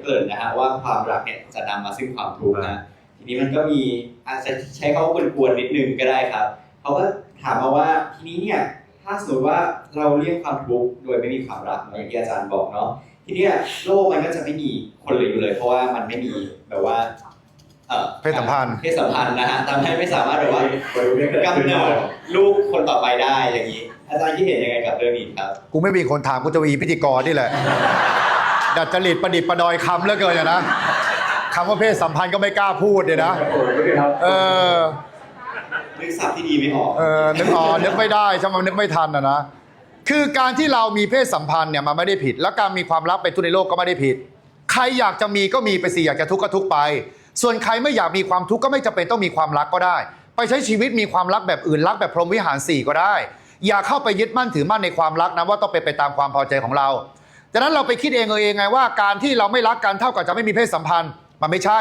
เกริ่นนะฮะว่าความรักเนี่ยจะนำมาซึ่งความทุกข์นะทีนี้มันก็มีอาจจะใช้คำว่ากวนๆนิดนึงก็ได้ครับเขาก็ถามมาว่าทีนี้เนี่ยถ้าสมมติว่าเราเลี่ยงความทุกข์โดยไม่มีความรักอย่างที่อาจารย์บอกเนาะทีเนี้ยโลกมันก็จะไม่มีคนเหลืออยู่เลย เพราะว่ามันไม่มีแบบว่าอ่อเพศสัมพันธ์เพศสัมพันธ์นะฮะทำให้ไม่สามารถแบบว่ากำเนิดลูกคนต่อไปได้อย่างนี้ อาจารย์คิดเห็นยังไงกับเรื่องนี้ครับ กูไม่มีคนถามกูจะมีพิธีกรนี่แหละ ดัดจริตประดิษฐ์ประดอยคำเหลือเกินอะนะคำว่าเพศสัมพันธ์ก็ไม่กล้าพูดเลยนะ เออ นึกศัพท์ที่ดีไม่ออก เออนึกอ๋อนึกไม่ได้ใช่ไหมนึกไม่ทันอะนะ คือการที่เรามีเพศสัมพันธ์เนี่ยมันไม่ได้ผิด แล้วการมีความรักเป็นทุกในโลกก็ไม่ได้ผิด ใครอยากจะมีก็มีไปสิอยากจะทุกข์ก็ทุกข์ไป ส่วนใครไม่อยากมีความทุกข์ก็ไม่จำเป็นต้องมีความรักก็ได้ ไปใช้ชีวิตมีความรักแบบอื่นรักแบบพรหมวิหารสี่ก็ได้ อย่าเข้าไปยึดมั่นถือมั่นในความรักนะว่าต้องเป็นไปตามความพอใจของเรา ดังนั้นเราไปคิดเองเออเองไงว่าการที่เราไม่รักกันเท่ากับจะไม่มีเพศสัมพันธ์ มันไม่ใช่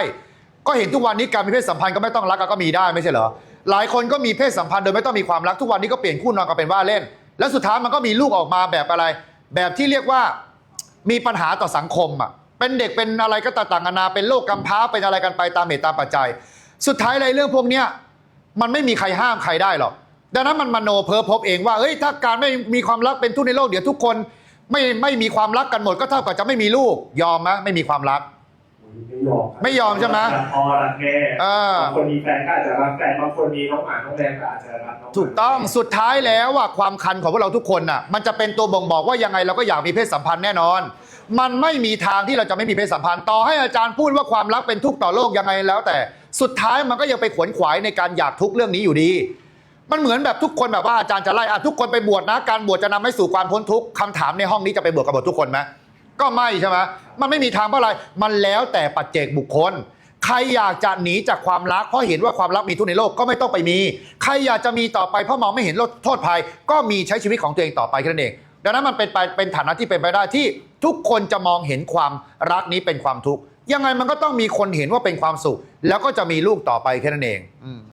ก็เห็นทุกวันนี้การมีเพศสัมพันธ์ก็ไม่ต้องรักกันก็มีได้ไม่ใช่เหรอหลายคนก็มีเพศสัมพันธ์โดยไม่ต้องมีความรักทุกวันนี้ก็เปลี่ยนคู่นอนกันเป็นว่าเล่น แล้วสุดท้ายมันก็มีลูกออกมาแบบอะไร แบบที่เรียกว่ามีปัญหาต่อสังคมอะเป็นเด็กเป็นอะไรก็ต่างๆนานาเป็นโรคกำพร้าเป็นอะไรกันไปตามเหตุตามปัจจัย สุดท้ายเลยเรื่องพวกเนี้ยมันไม่มีใครห้ามใครได้หรอกดังนั้นมันมโนเพ้อพบเองว่าเอ้ยถ้าการไม่มีความรักเป็นทุกในโลกเดี๋ยวทุกคน ไม่ไม่มีความรักกันหมดก็เท่ากับจะไม่มีลูก ยอมไหมไม่มีความรัก ไม่ยอมไม่ยอมใช่ไหมรักพ่อรักแม่เออ บางคนมีแฟนก็อาจจะรักแฟนบางคนมีน้องหมาน้องแมวก็อาจจะรักน้องหมาถูกต้องสุดท้ายแล้วว่าความคันของพวกเราทุกคนน่ะ มันจะเป็นตัวบ่งบอกว่ายังไงเราก็อยากมีเพศสัมพันธ์แน่นอน มันไม่มีทางที่เราจะไม่มีเพศสัมพันธ์ต่อให้อาจารย์พูดว่าความรักเป็นทุกข์ต่อโลกยังไงแล้วแต่สุดท้ายมันก็ยังไปขวนขวายในการอยากทุกข์เรื่องนี้อยู่ดี มันเหมือนแบบทุกคนแบบว่าอาจารย์จะไล่อะทุกคนไปบวชนะ การบวชจะนำให้สู่ความพ้นทุกข์คำถามในห้องนี้จะไปบวชกับทุกคนไหมก็ไม่ใช่ไหมมันไม่มีทางเพราะอะไร มันแล้วแต่ปัจเจกบุคคล ใครอยากจะหนีจากความรักเพราะเห็นว่าความรักมีทุกในโลกก็ไม่ต้องไปมี ใครอยากจะมีต่อไปเพราะมองไม่เห็นโทษภัย ก็มีใช้ชีวิตของตัวเองต่อไปแค่นั้นเองดังนั้นมันเป็นไปเป็นฐานะที่เป็นไปได้ที่ทุกคนจะมองเห็นความรักนี้เป็นความทุกข์ยังไงมันก็ต้องมีคนเห็นว่าเป็นความสุข แล้วก็จะมีลูกต่อไปแค่นั้นเอง